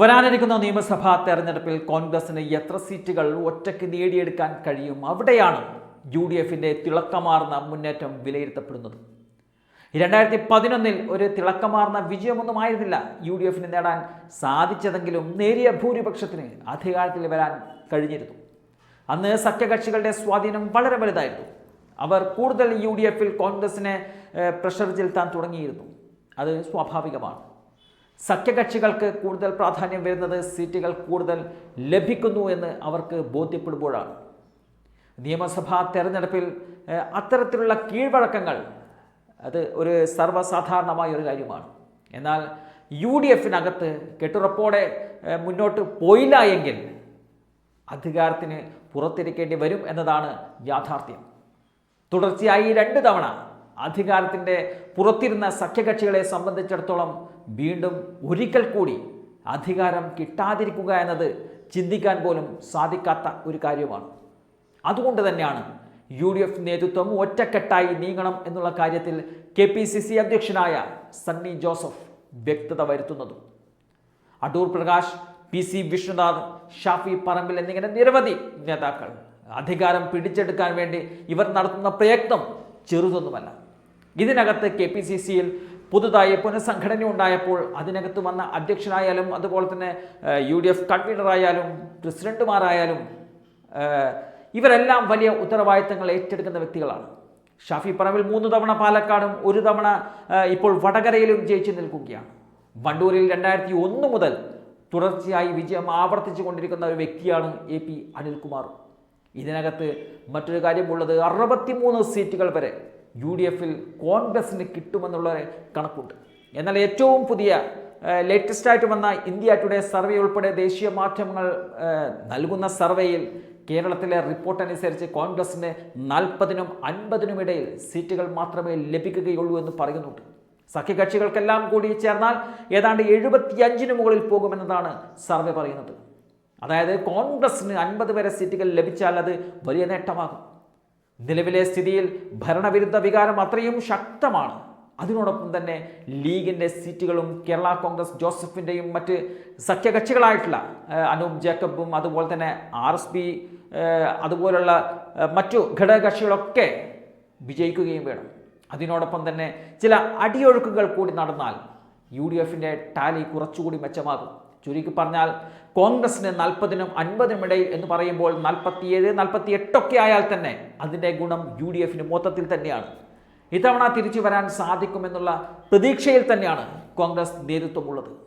വരാനിരിക്കുന്ന നിയമസഭാ തെരഞ്ഞെടുപ്പിൽ കോൺഗ്രസിന് എത്ര സീറ്റുകൾ ഒറ്റയ്ക്ക് നേടിയെടുക്കാൻ കഴിയും? അവിടെയാണ് യു ഡി എഫിന്റെ തിളക്കമാർന്ന മുന്നേറ്റം വിലയിരുത്തപ്പെടുന്നത്. രണ്ടായിരത്തി പതിനൊന്നിൽ ഒരു തിളക്കമാർന്ന വിജയമൊന്നും ആയിരുന്നില്ല യു ഡി എഫിന് നേടാൻ സാധിച്ചതെങ്കിലും നേരിയ ഭൂരിപക്ഷത്തിന് അധികാരത്തിൽ വരാൻ കഴിഞ്ഞിരുന്നു. അന്ന് സഖ്യകക്ഷികളുടെ സ്വാധീനം വളരെ വലുതായിരുന്നു. അവർ കൂടുതൽ യു ഡി എഫിൽ കോൺഗ്രസിനെ പ്രഷർ ചെലുത്താൻ തുടങ്ങിയിരുന്നു. അത് സ്വാഭാവികമാണ്. സഖ്യകക്ഷികൾക്ക് കൂടുതൽ പ്രാധാന്യം വരുന്നത് സീറ്റുകൾ കൂടുതൽ ലഭിക്കുന്നു എന്ന് അവർക്ക് ബോധ്യപ്പെടുമ്പോഴാണ്. നിയമസഭാ തെരഞ്ഞെടുപ്പിൽ അത്തരത്തിലുള്ള കീഴ്വഴക്കങ്ങൾ അത് ഒരു സർവസാധാരണമായ ഒരു കാര്യമാണ്. എന്നാൽ യു ഡി എഫിനകത്ത് കെട്ടുറപ്പോടെ മുന്നോട്ട് പോയില്ല എങ്കിൽ അധികാരത്തിന് പുറത്തിരിക്കേണ്ടി വരും എന്നതാണ് യാഥാർത്ഥ്യം. തുടർച്ചയായി രണ്ട് തവണ അധികാരത്തിന്റെ പുറത്തിരുന്ന സഖ്യകക്ഷികളെ സംബന്ധിച്ചിടത്തോളം വീണ്ടും ഒരിക്കൽ കൂടി അധികാരം കിട്ടാതിരിക്കുക എന്നത് ചിന്തിക്കാൻ പോലും സാധിക്കാത്ത ഒരു കാര്യമാണ്. അതുകൊണ്ട് തന്നെയാണ് യു ഡി എഫ് നേതൃത്വം ഒറ്റക്കെട്ടായി നീങ്ങണം എന്നുള്ള കാര്യത്തിൽ കെ പി സി സി അധ്യക്ഷനായ സണ്ണി ജോസഫ് വ്യക്തത വരുത്തുന്നതും. അടൂർ പ്രകാശ് പി സി വിഷ്ണുനാഥ് ഷാഫി പറമ്പിൽ എന്നിങ്ങനെ നിരവധി നേതാക്കൾ അധികാരം പിടിച്ചെടുക്കാൻ വേണ്ടി ഇവർ നടത്തുന്ന പ്രയത്നം ചെറുതൊന്നുമല്ല. ഇതിനകത്ത് കെ പി സി സിയിൽ പുതുതായി പുനഃസംഘടന ഉണ്ടായപ്പോൾ അതിനകത്ത് വന്ന അധ്യക്ഷനായാലും അതുപോലെ തന്നെ യു ഡി എഫ് കൺവീനറായാലും പ്രസിഡന്റുമാരായാലും ഇവരെല്ലാം വലിയ ഉത്തരവാദിത്തങ്ങൾ ഏറ്റെടുക്കുന്ന വ്യക്തികളാണ്. ഷാഫി പറമ്പിൽ മൂന്ന് തവണ പാലക്കാടും ഒരു തവണ ഇപ്പോൾ വടകരയിലും ജയിച്ചു നിൽക്കുകയാണ്. വണ്ടൂരിൽ രണ്ടായിരത്തി ഒന്ന് മുതൽ തുടർച്ചയായി വിജയം ആവർത്തിച്ചു കൊണ്ടിരിക്കുന്ന ഒരു വ്യക്തിയാണ് എ പി അനിൽകുമാർ. ഇതിനകത്ത് മറ്റൊരു കാര്യമുള്ളത് അറുപത്തിമൂന്ന് സീറ്റുകൾ വരെ യു ഡി എഫിൽ കോൺഗ്രസിന് കിട്ടുമെന്നുള്ള കണക്കുണ്ട്. എന്നാൽ ഏറ്റവും പുതിയ ലേറ്റസ്റ്റ് ആയിട്ട് വന്ന ഇന്ത്യ ടുഡേ സർവേ ഉൾപ്പെടെ ദേശീയ മാധ്യമങ്ങൾ നൽകുന്ന സർവേയിൽ കേരളത്തിലെ റിപ്പോർട്ട് അനുസരിച്ച് കോൺഗ്രസിന് നാൽപ്പതിനും അൻപതിനും ഇടയിൽ സീറ്റുകൾ മാത്രമേ ലഭിക്കുകയുള്ളൂ എന്ന് പറയുന്നുണ്ട്. സഖ്യകക്ഷികൾക്കെല്ലാം കൂടി ചേർന്നാൽ ഏതാണ്ട് എഴുപത്തിയഞ്ചിന് മുകളിൽ പോകുമെന്നതാണ് സർവേ പറയുന്നത്. അതായത് കോൺഗ്രസിന് അൻപത് വരെ സീറ്റുകൾ ലഭിച്ചാൽ അത് വലിയ നേട്ടമാകും. നിലവിലെ സ്ഥിതിയിൽ ഭരണവിരുദ്ധ വികാരം അത്രയും ശക്തമാണ്. അതിനോടൊപ്പം തന്നെ ലീഗിന്റെ സീറ്റുകളും കേരള കോൺഗ്രസ് ജോസഫിന്റെയും മറ്റ് സഖ്യകക്ഷികളായിട്ടുള്ള അനൂപ് ജേക്കബും അതുപോലെ തന്നെ ആർ എസ് പി അതുപോലുള്ള മറ്റു ഘടകകക്ഷികളൊക്കെ വിജയിക്കുകയും വേണം. അതിനോടൊപ്പം തന്നെ ചില അടിയൊഴുക്കുകൾ കൂടി നടന്നാൽ യു ഡി എഫിന്റെ ടാലി കുറച്ചുകൂടി മെച്ചമാകും. ചുരുക്കി പറഞ്ഞാൽ കോൺഗ്രസിന് നാൽപ്പതിനും അൻപതിനും ഇടയിൽ എന്ന് പറയുമ്പോൾ നാൽപ്പത്തിയേഴ് നാൽപ്പത്തി എട്ടൊക്കെ ആയാൽ തന്നെ അതിന്റെ ഗുണം യു ഡി എഫിന് മൊത്തത്തിൽ തന്നെയാണ്. ഇത്തവണ തിരിച്ചു വരാൻ സാധിക്കുമെന്നുള്ള പ്രതീക്ഷയിൽ തന്നെയാണ് കോൺഗ്രസ് നേതൃത്വമുള്ളത്.